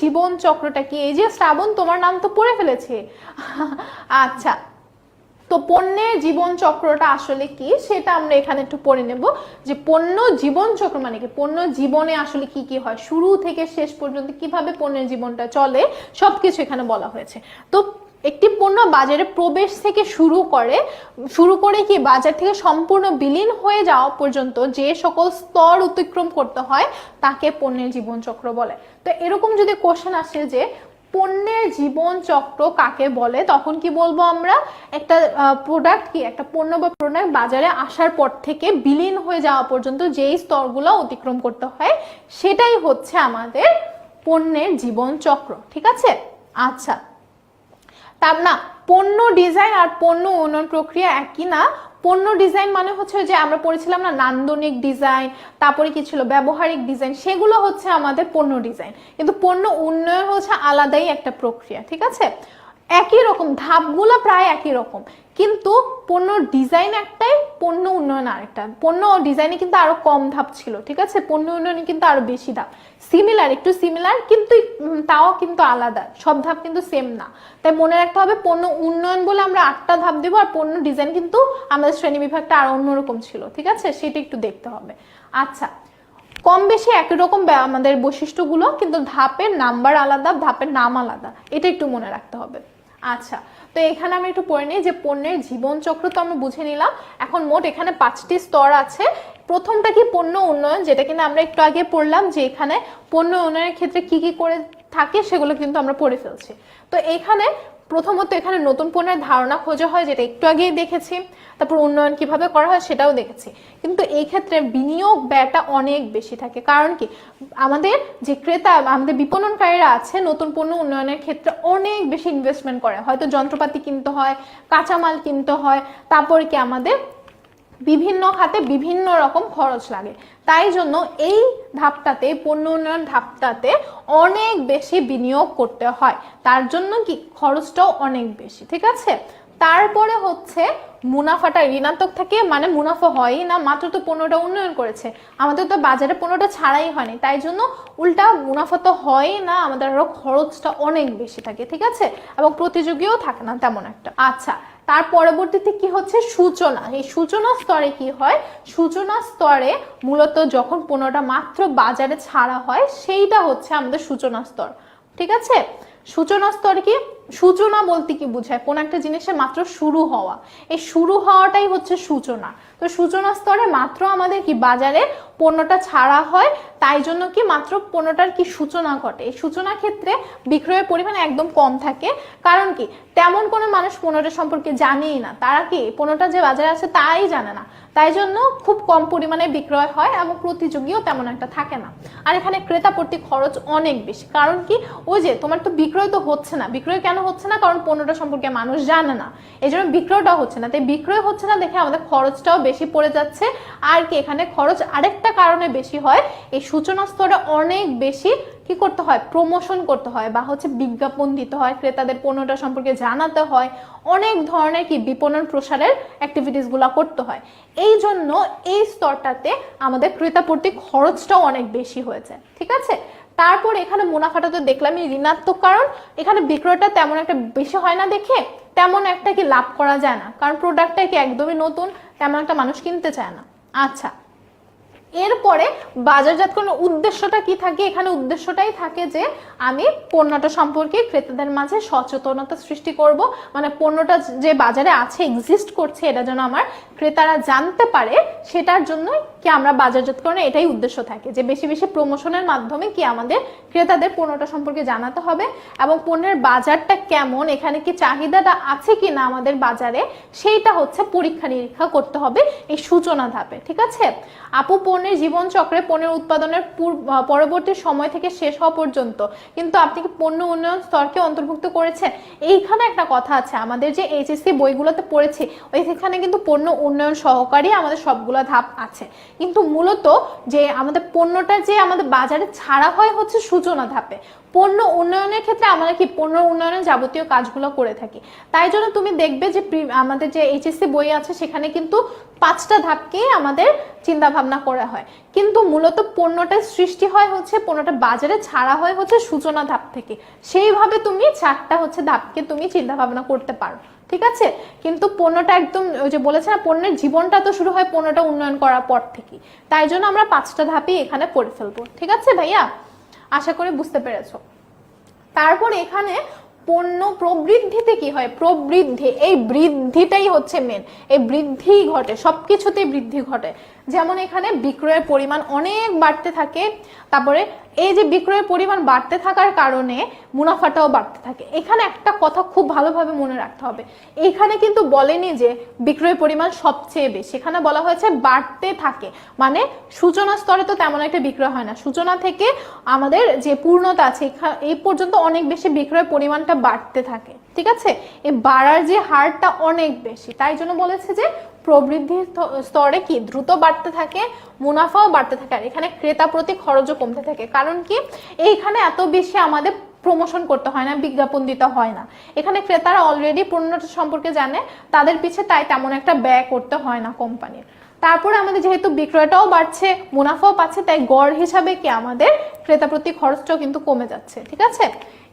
জীবন চক্রটা কি? এই যে শ্রাবণ, তোমার নাম তো পড়ে ফেলেছে। আচ্ছা তো পণ্যের জীবন চক্রটা আসলে কি? সেটা আমরা এখানে একটু পড়ে নেব। যে পণ্য জীবন চক্র মানে কি? পণ্য জীবনে আসলে কি কি হয়? শুরু থেকে শেষ পর্যন্ত কীভাবে পণ্যের জীবনটা চলে? সবকিছু এখানে বলা হয়েছে। তো একটি পণ্য বাজারে প্রবেশ থেকে শুরু করে শুরু করে কি? বাজার থেকে সম্পূর্ণ বিলীন হয়ে যাওয়া পর্যন্ত যে সকল স্তর অতিক্রম করতে হয়, তাকে পণ্যের জীবন চক্র বলে। তো এরকম যদি কোশ্চেন আসে যে পণ্যের জীবন চক্র কাকে বলে, তখন কি বলব আমরা? একটা প্রোডাক্ট কি? একটা পণ্য বা প্রোডাক্ট বাজারে আসার পর থেকে বিলীন হয়ে যাওয়া পর্যন্ত যেই স্তরগুলো অতিক্রম করতে হয়, সেটাই হচ্ছে আমাদের পণ্যের জীবন চক্র, ঠিক আছে? আচ্ছা। তার না পণ্য ডিজাইন আর পণ্য উন্নয়ন প্রক্রিয়া একই না? পণ্য ডিজাইন মানে হচ্ছে যে আমরা পড়েছিলাম না, নান্দনিক ডিজাইন, তারপরে কি ছিল, ব্যবহারিক ডিজাইন, সেগুলো হচ্ছে আমাদের পণ্য ডিজাইন। কিন্তু পণ্য উন্নয়ন হচ্ছে আলাদাই একটা প্রক্রিয়া, ঠিক আছে? একই রকম, ধাপগুলো প্রায় একই রকম। কিন্তু পণ্য ডিজাইন একটাই, পণ্য উন্নয়ন আরেকটা। পণ্য ডিজাইনে কিন্তু আরও কম ধাপ ছিল, ঠিক আছে? পণ্য উন্নয়নে কিন্তু আরও বেশি ধাপ। সিমিলার একটু সিমিলার কিন্তু তাও কিন্তু আলাদা। সব ধাপ কিন্তু সেম না। তাই মনে রাখতে হবে, পণ্য উন্নয়ন বলে আমরা আটটা ধাপ দেবো, আর পণ্য ডিজাইন কিন্তু আমাদের শ্রেণি বিভাগটা আর অন্যরকম ছিল, ঠিক আছে? সেটা একটু দেখতে হবে। আচ্ছা কম বেশি একই রকম আমাদের বৈশিষ্ট্যগুলো, কিন্তু ধাপের নাম্বার আলাদা, ধাপের নাম আলাদা। এটা একটু মনে রাখতে হবে। আচ্ছা তো এখানে আমি একটু পড়ে নিই যে পণ্যের জীবনচক্র তো আমরা বুঝে নিলাম। এখন মোট এখানে পাঁচটি স্তর আছে। প্রথমটা কি পণ্য উন্নয়ন, যেটা কিনা আমরা একটু আগে পড়লাম যে এখানে পণ্য উন্নয়নের ক্ষেত্রে কি কি করে থাকে, সেগুলো কিন্তু আমরা পড়ে ফেলছি। তো এখানে প্রথমত এখানে নতুন পণ্যের ধারণা খোঁজা হয়, যেটা একটু আগেই দেখেছি। তারপর উন্নয়ন কীভাবে করা হয় সেটাও দেখেছি। কিন্তু এই ক্ষেত্রে বিনিয়োগ ব্যয়টা অনেক বেশি থাকে। কারণ কি? আমাদের যে ক্রেতা, আমাদের বিপণনকারীরা আছে, নতুন পণ্য উন্নয়নের ক্ষেত্রে অনেক বেশি ইনভেস্টমেন্ট করে। হয়তো যন্ত্রপাতি কিনতে হয়, কাঁচামাল কিনতে হয়, তারপরে কি আমাদের বিভিন্ন খাতে বিভিন্ন রকম খরচ লাগে। তাই জন্য এই ধাপটাতে, পণ্য উন্নয়ন ধাপটাতে অনেক বেশি বিনিয়োগ করতে হয়। তার জন্য কি খরচটাও অনেক বেশি, ঠিক আছে? তারপরে হচ্ছে মুনাফাটা ঋণাত্মক থাকে মানে মুনাফা হয়ই না, মাত্র তো পণ্যটা উন্নয়ন করেছে। আমাদের তো বাজারে পণ্যটা ছাড়াই হয়নি, তাই জন্য উল্টা মুনাফা তো হয়ই না, আমাদের আরও খরচটা অনেক বেশি থাকে, ঠিক আছে? এবং প্রতিযোগীও থাকে না, তেমন একটা। আচ্ছা তার পরবর্তীতে কি হচ্ছে? সূচনা। এই সূচনা স্তরে কি হয়? সূচনা স্তরে মূলত যখন পণ্যটা মাত্র বাজারে ছাড়া হয়, সেইটা হচ্ছে আমাদের সূচনা স্তর। ঠিক আছে? সূচনা স্তর কি? সূচনা বলতে কি বোঝায়? কোন একটা জিনিসের মাত্র শুরু হওয়া। এই শুরু হওয়াটাই হচ্ছে সূচনা। তো সূচনা স্তরে মাত্র আমাদের কি বাজারে পণ্যটা ছাড়া হয়, তাই জন্য কি মাত্র পণ্যটার কি সূচনা ঘটে? এই সূচনা ক্ষেত্রে বিক্রয়ের পরিমাণ একদম কম থাকে। কারণ কি? তেমন কোনো মানুষ পণ্যটা সম্পর্কে জানেই না। তারা কি পণ্যটা যে বাজারে আছে তাই জানে না। তাই জন্য খুব কম পরিমাণে বিক্রয় হয় এবং প্রতিযোগীও তেমন একটা থাকে না। আর এখানে ক্রেতা প্রতি খরচ অনেক বেশি। কারণ কি? ওই যে তোমার তো বিক্রয় তো হচ্ছে না। বিক্রয় কেন হচ্ছে না, কারণ পণ্যটা সম্পর্কে মানুষ জানে না। এই জন্য বিক্রয়টাও হচ্ছে না। তাই বিক্রয় হচ্ছে না দেখে আমাদের খরচটাও বেশি পড়ে যাচ্ছে। আর কি, এখানে খরচ আরেকটা কারণে বেশি হয়। এই সূচনা স্তরে অনেক বেশি কি করতে হয়? প্রমোশন করতে হয় বা হচ্ছে বিজ্ঞাপন দিতে হয়। ক্রেতাদের পণ্যটা সম্পর্কে জানাতে হয়। অনেক ধরনের কি বিপণন প্রসারের অ্যাক্টিভিটিসগুলা করতে হয়। এই জন্য এই স্তরটাতে আমাদের ক্রেতা প্রতি খরচটাও অনেক বেশি হয়েছে। ঠিক আছে? তারপর এখানে মুনাফাটা তো দেখলামই ঋণাত্মক কারণ। এখানে বিক্রয়টা তেমন একটা বেশি হয় না দেখে, তেমন একটা কি লাভ করা যায় না। কারণ প্রোডাক্টটা কি একদমই নতুন, তেমন একটা মানুষ কিনতে চায় না। আচ্ছা এরপরে বাজারজাত বাজারজাতকরণের উদ্দেশ্যটা কি থাকে? এখানে উদ্দেশ্যটাই থাকে যে, আমি পণ্যটা সম্পর্কে ক্রেতাদের মাঝে সচেতনতা সৃষ্টি করব। মানে পণ্যটা যে বাজারে আছে এক্সিস্ট করছে, এটা যেন আমার ক্রেতারা জানতে পারে, সেটার জন্য কি আমরা বাজারজাতকরণে এটাই উদ্দেশ্য থাকে। যে বেশি বেশি প্রমোশনের মাধ্যমে কি আমাদের ক্রেতাদের পণ্যটা সম্পর্কে জানাতে হবে এবং পণ্যের বাজারটা কেমন, এখানে কি চাহিদাটা আছে কি না আমাদের বাজারে, সেইটা হচ্ছে পরীক্ষা নিরীক্ষা করতে হবে এই সূচনা ধাপে, ঠিক আছে? আপু পণ্যের জীবন চক্রে পণ্যের উৎপাদনের পূর্ব- পরবর্তী সময় থেকে শেষ হওয়া পর্যন্ত, কিন্তু আপনি কি পণ্য উন্নয়ন স্তরকে অন্তর্ভুক্ত করেছেন? এইখানে একটা কথা আছে, আমাদের যে এইচএসসি বইগুলোতে পড়েছি, ওইখানে কিন্তু পণ্য উন্নয়ন সহকারী আমাদের সবগুলো ধাপ আছে। কিন্তু মূলত যে আমাদের পণ্যটা যে আমাদের বাজারে ছাড়া হয় হচ্ছে সূচনা ধাপে। পণ্য উন্নয়নের ক্ষেত্রে আমরা কি পণ্য উন্নয়নের যাবতীয় কাজগুলো করে থাকি। তাই জন্য তুমি দেখবে যে আমাদের যে এইচএসসি বই আছে, সেখানে কিন্তু পাঁচটা ধাপকেই আমাদের চিন্তা ভাবনা করা হয়। কিন্তু মূলত পণ্যটা সৃষ্টি হয় হচ্ছে, পণ্যটা বাজারে ছাড়া হয় হচ্ছে সূচনা ধাপ থেকে। সেইভাবে তুমি চারটা হচ্ছে ধাপকে তুমি চিন্তা ভাবনা করতে পারো, ঠিক আছে? কিন্তু পণ্যটা একদম ওই যে বলেছে না, পণ্যের জীবনটা তো শুরু হয় পণ্যটা উন্নয়ন করার পর থেকে তাই জন্য আমরা পাঁচটা ধাপই এখানে পড়ে ফেলব, ঠিক আছে ভাইয়া? আশা করে বুঝতে পেরেছ। তারপর এখানে পণ্য প্রবৃদ্ধিতে কি হয়? প্রবৃদ্ধি, এই বৃদ্ধিটাই হচ্ছে মেন এই বৃদ্ধি ঘটে সবকিছুতে বৃদ্ধি ঘটে। যেমন এখানে বিক্রয়ের পরিমাণ অনেক বাড়তে থাকে, তারপরে এই যে বিক্রয়ের পরিমাণ বাড়তে থাকার কারণে মুনাফাটাও বাড়তে থাকে। এখানে একটা কথা খুব ভালোভাবে মনে রাখতে হবে। এখানে কিন্তু বলেনি যে বিক্রয়ের পরিমাণ সবচেয়ে বেশি। এখানে বলা হয়েছে বাড়তে থাকে। মানে সূচনা স্তরে তো তেমন একটা বিক্রয় হয় না। সূচনা থেকে আমাদের যে পূর্ণতা আছে এই পর্যন্ত অনেক বেশি বিক্রয়ের পরিমাণটা বাড়তে থাকে। ঠিক আছে? এই বাড়ার যে হারটা অনেক বেশি। তাই জন্য বলেছে যে প্রবৃদ্ধির স্তরে কি? দ্রুত বাড়তে থাকে, মুনাফাও বাড়তে থাকে, আর এখানে ক্রেতা প্রতি খরচও কমতে থাকে। কারণ কি? এইখানে এত বেশি আমাদের প্রমোশন করতে হয় না, বিজ্ঞাপন দিতে হয় না। এখানে ক্রেতারা অলরেডি পণ্যটা সম্পর্কে জানে, তাদের পিছে তাই তেমন একটা ব্যয় করতে হয় না কোম্পানির তারপরে আমাদের যেহেতু বিক্রয়টাও বাড়ছে, মুনাফাও পাচ্ছে, তাই গড় হিসাবে কি আমাদের ক্রেতা প্রতি খরচটাও কিন্তু কমে যাচ্ছে, ঠিক আছে?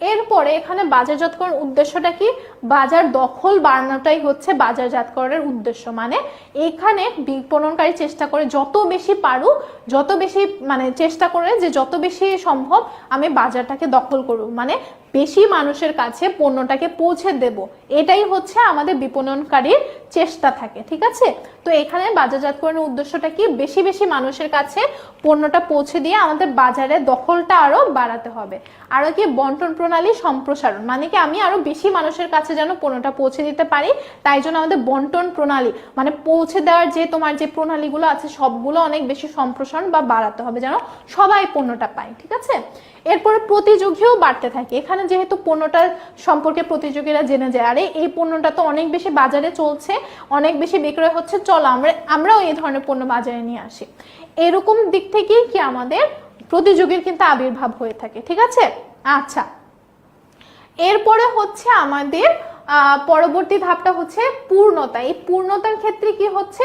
এরপরে এখানে বাজারজাতকরণ উদ্দেশ্যটা কি? বাজার দখল বাড়ানোটাই হচ্ছে বাজারজাতকরণের উদ্দেশ্য। মানে এখানে বিপণনকারী চেষ্টা করে যত বেশি পারুক, যত বেশি মানে চেষ্টা করে যে যত বেশি সম্ভব আমি বাজারটাকে দখল করব মানে বেশি মানুষের কাছে পণ্যটাকে পৌঁছে দেব। এটাই হচ্ছে আমাদের বিপণনকারীর চেষ্টা থাকে, ঠিক আছে? তো এখানে বাজারজাতকরণের উদ্দেশ্যটা কি? বেশি বেশি মানুষের কাছে পণ্যটা পৌঁছে দিয়ে আমাদের বাজারে দখলটা আরও বাড়াতে হবে। আরও কি? বন্টন প্রণালী সম্প্রসারণ। মানে কি আমি আরও বেশি মানুষের কাছে যেন পণ্যটা পৌঁছে দিতে পারি, তাই জন্য আমাদের বন্টন প্রণালী মানে পৌঁছে দেওয়ার যে তোমার যে প্রণালীগুলো আছে, সবগুলো অনেক বেশি সম্প্রসারণ বা বাড়াতে হবে যেন সবাই পণ্যটা পায়, ঠিক আছে? এরপরে প্রতিযোগীও বাড়তে থাকে। এখানে যেহেতু পণ্যটার সম্পর্কে প্রতিযোগীরা জেনে যায়। আরে, এই পণ্যটা তো অনেক বেশি বাজারে চলছে, অনেক বেশি বিক্রয় হচ্ছে, চলো আমরা, আমরাও এই ধরনের পণ্য বাজারে নিয়ে আসি। এরকম দিক থেকেই কি আমাদের প্রতিযোগীর কিন্তু আবির্ভাব হয়ে থাকে, ঠিক আছে? আচ্ছা এরপরে হচ্ছে আমাদের পরবর্তী ধাপটা হচ্ছে পূর্ণতা। এই পূর্ণতার ক্ষেত্রে কি হচ্ছে?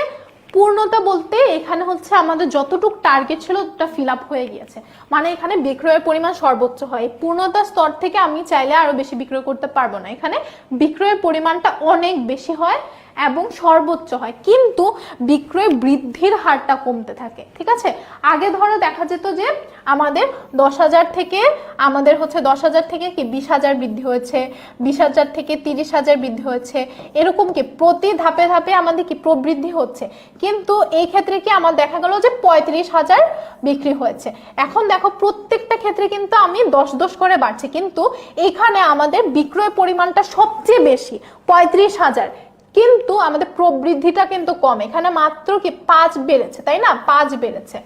পূর্ণতা বলতে এখানে হচ্ছে আমাদের যতটুকু টার্গেট ছিল ওটা ফিল আপ হয়ে গিয়েছে। মানে এখানে বিক্রয়ের পরিমাণ সর্বোচ্চ হয়। পূর্ণতা স্তর থেকে আমি চাইলে আরও বেশি বিক্রয় করতে পারব না। এখানে বিক্রয়ের পরিমাণটা অনেক বেশি হয়। এবং সর্বোচ্চ হয়। কিন্তু বিক্রয় বৃদ্ধির হারটা কমতে থাকে, ঠিক আছে? আগে ধরো দেখা যেত যে আমাদের দশ হাজার থেকে আমাদের হচ্ছে দশ হাজার থেকে কি বিশ হাজার বৃদ্ধি হয়েছে, বিশ হাজার থেকে তিরিশ হাজার বৃদ্ধি হয়েছে, এরকম কি প্রতি ধাপে ধাপে আমাদের কি প্রবৃদ্ধি হচ্ছে। কিন্তু এই ক্ষেত্রে কি আমার দেখা গেল যে পঁয়ত্রিশ হাজার বিক্রি হয়েছে। এখন দেখো প্রত্যেকটা ক্ষেত্রে কিন্তু আমি দশ দশ করে বাড়ছে, কিন্তু এখানে আমাদের বিক্রয় পরিমাণটা সবচেয়ে বেশি, পঁয়ত্রিশ হাজার। কিন্তু আমাদের প্রবৃদ্ধিটা কিন্তু কম। এখানে মাত্র কি পাঁচ বেড়েছে, তাই না? পাঁচ বেড়েছে।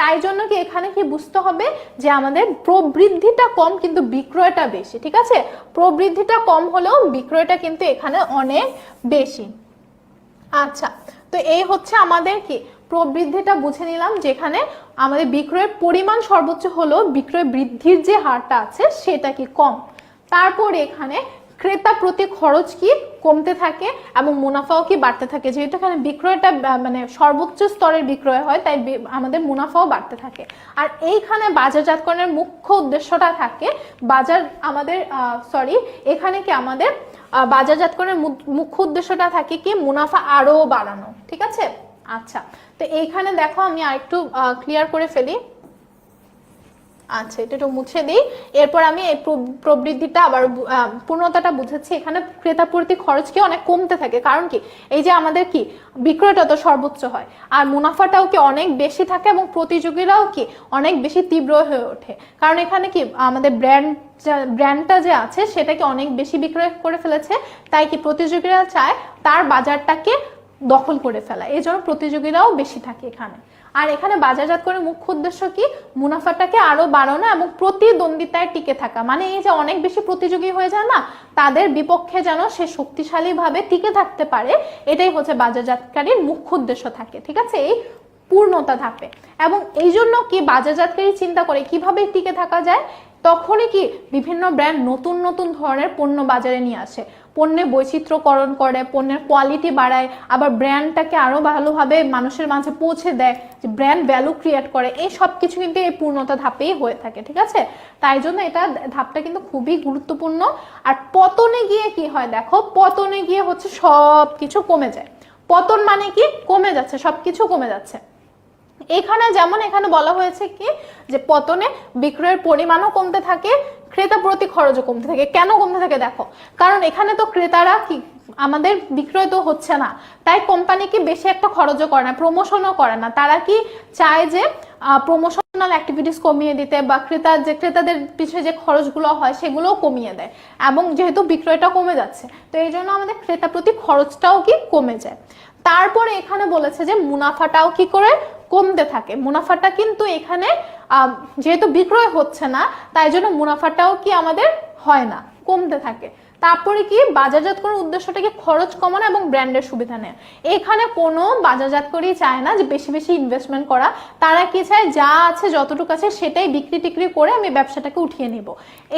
তাই জন্য কি এখানে কি বুঝতে হবে যে আমাদের প্রবৃদ্ধিটা কম কিন্তু বিক্রয়টা বেশি, ঠিক আছে? প্রবৃদ্ধিটা কম হলেও বিক্রয়টা কিন্তু এখানে অনেক বেশি। আচ্ছা তো এই হচ্ছে আমাদের কি? প্রবৃদ্ধিটা বুঝে নিলাম যেখানে আমাদের বিক্রয়ের পরিমাণ সর্বোচ্চ হলো বিক্রয় বৃদ্ধির যে হারটা আছে সেটা কি কম? তারপর এখানে ক্রেতা প্রতি খরচ কি কমতে থাকে এবং মুনাফাও কি বাড়তে থাকে? যেহেতু এখানে বিক্রয়টা মানে সর্বোচ্চ স্তরের বিক্রয় হয়, তাই আমাদের মুনাফাও বাড়তে থাকে। আর এইখানে বাজারজাতকরণের মুখ্য উদ্দেশ্যটা থাকে, বাজার আমাদের সরি এখানে কি আমাদের বাজারজাতকরণের মুখ্য উদ্দেশ্যটা থাকে কি মুনাফা আরও বাড়ানো, ঠিক আছে? আচ্ছা তো এইখানে দেখো আমি আরেকটু ক্লিয়ার করে ফেলি। আচ্ছা এটা একটু মুছে দিই। এরপর আমি এই প্রবৃদ্ধিটা আবার পূর্ণতাটা বুঝাচ্ছি এখানে ক্রেতা প্রতি খরচ কি অনেক কমতে থাকে। কারণ কি? এই যে আমাদের কি? বিক্রয়টা তো সর্বোচ্চ হয়। আর মুনাফাটাও কি অনেক বেশি থাকে এবং প্রতিযোগীরাও কি অনেক বেশি তীব্র হয়ে ওঠে? কারণ এখানে কি? আমাদের ব্র্যান্ড ব্র্যান্ডটা যে আছে, সেটাকে অনেক বেশি বিক্রয় করে ফেলেছে। তাই কি প্রতিযোগীরা চায় তার বাজারটাকে দখল করে ফেলা। এই জন্য প্রতিযোগীরাও বেশি থাকে এখানে। আর এখানে বাজারজাত করে মুখ্য উদ্দেশ্য কি? মুনাফাটাকে আরও বাড়ানো এবং প্রতিদ্বন্দ্বিতায় টিকে থাকা। মানে এই যে অনেক বেশি প্রতিযোগী হয়ে যায় না, তাদের বিপক্ষে যেন সে শক্তিশালী ভাবে টিকে থাকতে পারে, এটাই হচ্ছে বাজারজাতকারীর মুখ্য উদ্দেশ্য থাকে, ঠিক আছে? এই পূর্ণতা ধাপে। এবং এই জন্য কি বাজারজাতকারী চিন্তা করে কীভাবে টিকে থাকা যায়? তখনই কি বিভিন্ন ব্র্যান্ড নতুন নতুন ধরনের পণ্য বাজারে নিয়ে আসে। পণ্যের বৈচিত্র্যকরণ করে, পণ্যের কোয়ালিটি বাড়ায়, আবার ব্র্যান্ডটাকে আরও ভালোভাবে মানুষের মাঝে পৌঁছে দেয়, যে ব্র্যান্ড ভ্যালু ক্রিয়েট করে, এই সব কিছু কিন্তু এই পূর্ণতা ধাপেই হয়ে থাকে, ঠিক আছে? তাই জন্য এটা ধাপটা কিন্তু খুবই গুরুত্বপূর্ণ। আর পতনে গিয়ে কি হয় দেখো, পতনে গিয়ে হচ্ছে সব কিছু কমে যায়। পতন মানে কি? কমে যাচ্ছে সব কিছু কমে যাচ্ছে। এখানে যেমন এখানে বলা হয়েছে কি, যে পতনে বিক্রয়ের পরিমাণও কমতে থাকে, ক্রেতা প্রতি খরচও কমতে থাকে। কেন কমতে থাকে দেখো, কারণ এখানে তো ক্রেতারা কি, আমাদের বিক্রয় তো হচ্ছে না। তাই কোম্পানি কি বেশি একটা খরচও করে না প্রমোশনও করে না। তারা কি চায় যে প্রমোশনাল অ্যাক্টিভিটিস কমিয়ে দিতে বা ক্রেতা, যে ক্রেতাদের পিছনে যে খরচগুলো হয় সেগুলোও কমিয়ে দেয়। এবং যেহেতু বিক্রয়টা কমে যাচ্ছে, তো এই জন্য আমাদের ক্রেতা প্রতি খরচটাও কি কমে যায়। তারপরে এখানে বলেছে যে মুনাফাটাও কি করে কমতে থাকে। মুনাফাটা কিন্তু এখানে যেহেতু বিক্রয় হচ্ছে না, তাই জন্য মুনাফাটাও কি আমাদের হয় না, কমতে থাকে। তারপরে কি বাজারজাত করার উদ্দেশ্যটা কি খরচ কমানো এবং ব্র্যান্ডের সুবিধা নেয় এখানে কোনো বাজারজাত করেই চায় না যে বেশি বেশি ইনভেস্টমেন্ট করা। তারা কি চায় যা আছে, যতটুকু আছে সেটাই বিক্রি টিক্রি করে আমি ব্যবসাটাকে উঠিয়ে নিব।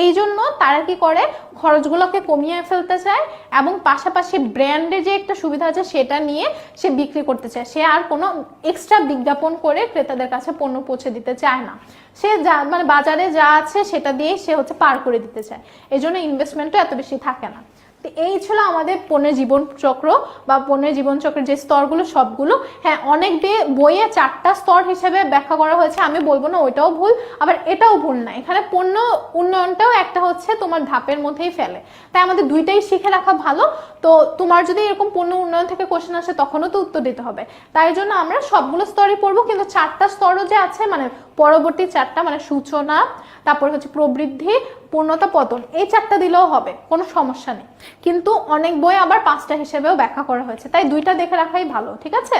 এই জন্য তারা কি করে খরচগুলোকে কমিয়ে ফেলতে চায় এবং পাশাপাশি ব্র্যান্ডে যে একটা সুবিধা আছে সেটা নিয়ে সে বিক্রি করতে চায়। সে আর কোনো এক্সট্রা বিজ্ঞাপন করে ক্রেতাদের কাছে পণ্য পৌঁছে দিতে চায় না। সে যা মানে বাজারে যা আছে সেটা দিয়েই সে হচ্ছে পার করে দিতে চায়। এই জন্য ইনভেস্টমেন্টও এত বেশি থাকে না। তো এই ছিল আমাদের পণ্যের জীবন চক্র বা পণ্যের জীবন চক্রের যে স্তরগুলো, সবগুলো। হ্যাঁ অনেক বইয়ে চারটা স্তর হিসেবে ব্যাখ্যা করা হয়েছে। আমি বলব না ওইটাও ভুল, আবার এটাও ভুল না। এখানে পণ্য উন্নয়নটাও একটা হচ্ছে তোমার ধাপের মধ্যেই ফেলে। তাই আমাদের দুইটাই শিখে রাখা ভালো। তো তোমার যদি এরকম পণ্য উন্নয়ন থেকে কোশ্চেন আসে, তখনও তো উত্তর দিতে হবে। তাই জন্য আমরা সবগুলো স্তরই পড়ব, কিন্তু চারটা স্তরও যে আছে মানে পরবর্তী চারটা মানে সূচনা, তারপর হচ্ছে প্রবৃদ্ধি, পূর্ণতা, পতন, এই চারটা দিলেও হবে, কোনো সমস্যা নেই। কিন্তু অনেক বই আবার পাঁচটা হিসেবেও ব্যাখ্যা করা হয়েছে, তাই দুইটা দেখে রাখাই ভালো, ঠিক আছে?